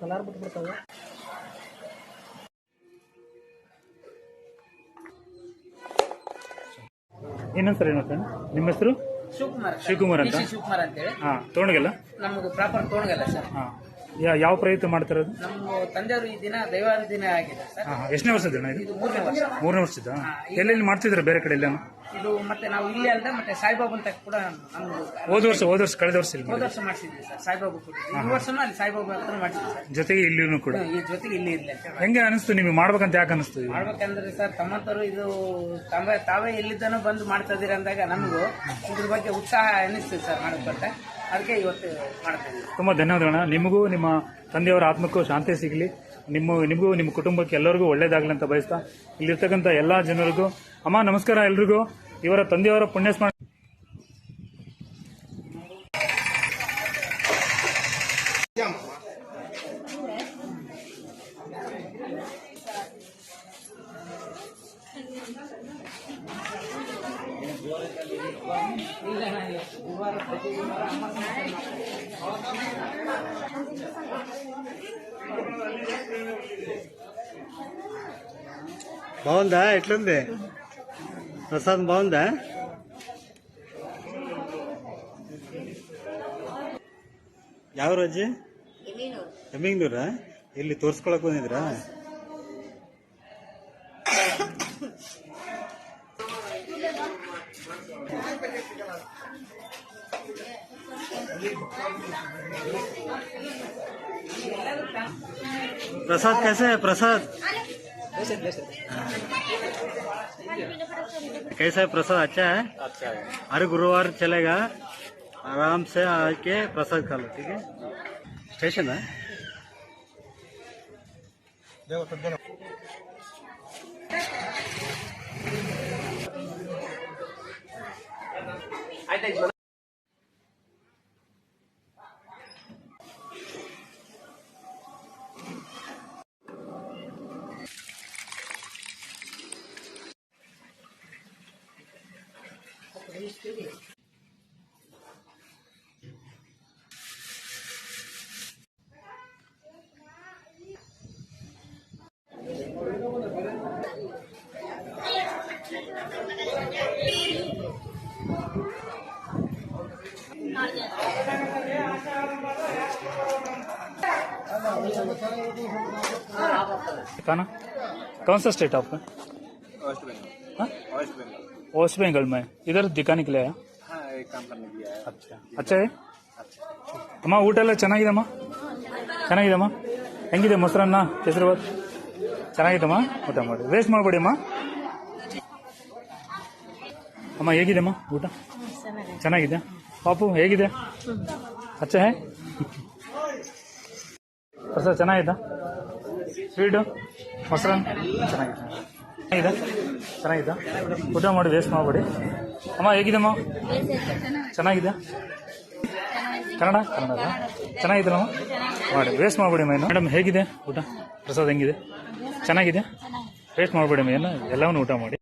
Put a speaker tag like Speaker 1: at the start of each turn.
Speaker 1: Colour ಬಿಟ್ಬಿಡ್ತವೆ
Speaker 2: ಇನ್ನೊಂದು sir. ಏನಂತ ನಿಮ್ಮ ಹೆಸರು?
Speaker 1: ಶಿವಕುಮಾರ್
Speaker 2: ಶಿವಕುಮಾರ್ ಅಂತ.
Speaker 1: ಶಿವಕುಮಾರ್ ಅಂತೇಳಿ.
Speaker 2: ಹಾಂ ತೋಣಗೆಲ್ಲ?
Speaker 1: ನಮ್ಗೆ ಪ್ರಾಪರ್ ತೋಣಗಲ್ಲ ಸರ್.
Speaker 2: ಹಾಂ. ಯಾವ ಪ್ರಯತ್ನ ಮಾಡ್ತಿರೋದು?
Speaker 1: ನಮ್ಮ ತಂದೆಯವರು ಈ ದಿನ ದೈವಾದ ದಿನ ಆಗಿದೆ ಸರ್.
Speaker 2: ಹಾಂ ಹಾಂ. ಎಷ್ಟನೇ ವರ್ಷದ ಅಣ್ಣ ಇದು?
Speaker 1: ಇದು ಮೂರನೇ ವರ್ಷ.
Speaker 2: ಮೂರನೇ ವರ್ಷದ ಎಲ್ಲೆಲ್ಲಿ ಮಾಡ್ತಿದ್ರೆ ಬೇರೆ ಕಡೆ ಎಲ್ಲ
Speaker 1: ಇದು ಮತ್ತೆ ನಾವು ಇಲ್ಲೇ ಅಲ್ಲದೆ ಮತ್ತೆ ಸಾಯಿಬಾಬಾ ಅಂತ ಕೂಡ ನಮ್ದು
Speaker 2: ಹೋದ ವರ್ಷ ಹೋದ ವರ್ಷ ಕಳೆದ ವರ್ಷ ಇಲ್ಲಿ
Speaker 1: ಹೋದ. ವರ್ಷ ಮಾಡಿಸಿದ್ವಿ ಸರ್ ಸಾಯಿಬಾಬು ಕೂಡ. ಈ ವರ್ಷನೂ ಅಲ್ಲಿ ಸಾಯಿಬಾಬಾ ಹತ್ರ ಮಾಡಿಸಿದ್ವಿ ಸರ್.
Speaker 2: ಜೊತೆಗೆ ಇಲ್ಲಿನೂ ಕೂಡ?
Speaker 1: ಈ ಜೊತೆಗೆ ಇಲ್ಲಿ ಇರ್ಲಿ ಅಂತ ಹೇಳಿ.
Speaker 2: ಹೆಂಗೆ ಅನಿಸ್ತು ನಿಮಗೆ? ಮಾಡ್ಬೇಕಂತ ಯಾಕೆ ಅನಿಸ್ತು ಇದು?
Speaker 1: ಮಾಡ್ಬೇಕಂದ್ರೆ ಸರ್ ತಮ್ಮಂತರು ಇದು ತಾವೇ ತಾವೇ ಎಲ್ಲಿದ್ದಾನೋ ಬಂದು ಮಾಡ್ತಾ ಇದೀರ ಅಂದಾಗ ನಮಗೂ ಇದ್ರ ಬಗ್ಗೆ ಉತ್ಸಾಹ ಅನಿಸ್ತು ಸರ್ ಮಾಡ್ಬೇಕಂತ. ಅದಕ್ಕೆ ಇವತ್ತು ಮಾಡ್ತಾ
Speaker 2: ತುಂಬ ಧನ್ಯವಾದಗಳಣ್ಣ ನಿಮಗೂ ನಿಮ್ಮ ತಂದೆಯವರ ಆತ್ಮಕ್ಕೂ ಶಾಂತಿ ಸಿಗಲಿ. ನಿಮ್ಮ, ನಿಮಗೂ, ನಿಮ್ಮ ಕುಟುಂಬಕ್ಕೆ ಎಲ್ಲರಿಗೂ ಒಳ್ಳೇದಾಗಲಿ ಅಂತ ಬಯಸ್ತಾ ಇಲ್ಲಿರ್ತಕ್ಕಂಥ ಎಲ್ಲಾ ಜನರಿಗೂ. ಅಮ್ಮ, ನಮಸ್ಕಾರ ಎಲ್ರಿಗೂ. ಇವರ ತಂದೆಯವರ ಪುಣ್ಯ ಸ್ಮರಣೆ.
Speaker 3: బాగుందా ఎట్లుంది ప్రసాదం బాగుందా ಯಾವ ರಜೆ ಎಮ್ಮಿಂಗ್ಳೂರಾ ಇಲ್ಲಿ ತೋರ್ಸ್ಕೊಳಕ್ ಬಂದಿದ್ರಾ प्रसाद कैसे है? प्रसाद। कैसा है प्रसाद? अच्छा है?
Speaker 1: अच्छा
Speaker 3: हर गुरुवार चलेगा। आराम से आके प्रसाद खा लो ठीक है? स्टेशन है?
Speaker 2: खाना कौन सा स्टेट आपका?
Speaker 4: वेस्ट बंगाल
Speaker 2: हाँ?
Speaker 4: वेस्ट बंगाल
Speaker 2: वेस्ट बंगाल में इधर दिखाने के लिए आया
Speaker 4: हाँ एक काम करने के लिए आया
Speaker 2: ಅಚ್ಚಾ ಅಚ್ಚಾ ಅಮ್ಮ ಊಟ ಎಲ್ಲ ಚೆನ್ನಾಗಿದೆಮ್ಮ ಚೆನ್ನಾಗಿದೆಮ್ಮ ಹೆಂಗಿದೆ ಮೊಸರನ್ನ ಕೇಸರಿಬಾತ್ ಚೆನ್ನಾಗಿದೆಮ್ಮ ಊಟ ಮಾಡಿ ವೇಸ್ಟ್ ಮಾಡಬೇಡಿ ಅಮ್ಮ ಅಮ್ಮ ಹೇಗಿದೆಮ್ಮ ಊಟ ಚೆನ್ನಾಗಿದೆ ಪಾಪು ಹೇಗಿದೆ ಅಚ್ಚಾ ಹೇ ಪ್ರಸಾದ್ ಚೆನ್ನಾಗಿದ್ದ ಸ್ವೀಟು ಮೊಸರನ್ನ ಚೆನ್ನಾಗಿದೆ ಚೆನ್ನಾಗಿದೆ? ಚೆನ್ನಾಗಿದ್ದ ಊಟ ಮಾಡಿ ವೇಸ್ಟ್ ಮಾಡಬೇಡಿ. ಅಮ್ಮ ಹೇಗಿದೆಮ್ಮ? ಚೆನ್ನಾಗಿದೆ? ಕನ್ನಡ? ಕನ್ನಡ ಚೆನ್ನಾಗಿದೆ ಮಾಡಿ ವೇಸ್ಟ್ ಮಾಡಬೇಡಿ ಅಮ್ಮ ಮೇಡಮ್ ಹೇಗಿದೆ ಊಟ? ಪ್ರಸಾದ್ ಹೆಂಗಿದೆ? ಚೆನ್ನಾಗಿದೆ? ವೇಸ್ಟ್ ಮಾಡಬೇಡಿ ಏನು ಎಲ್ಲವನ್ನು ಊಟ ಮಾಡಿ.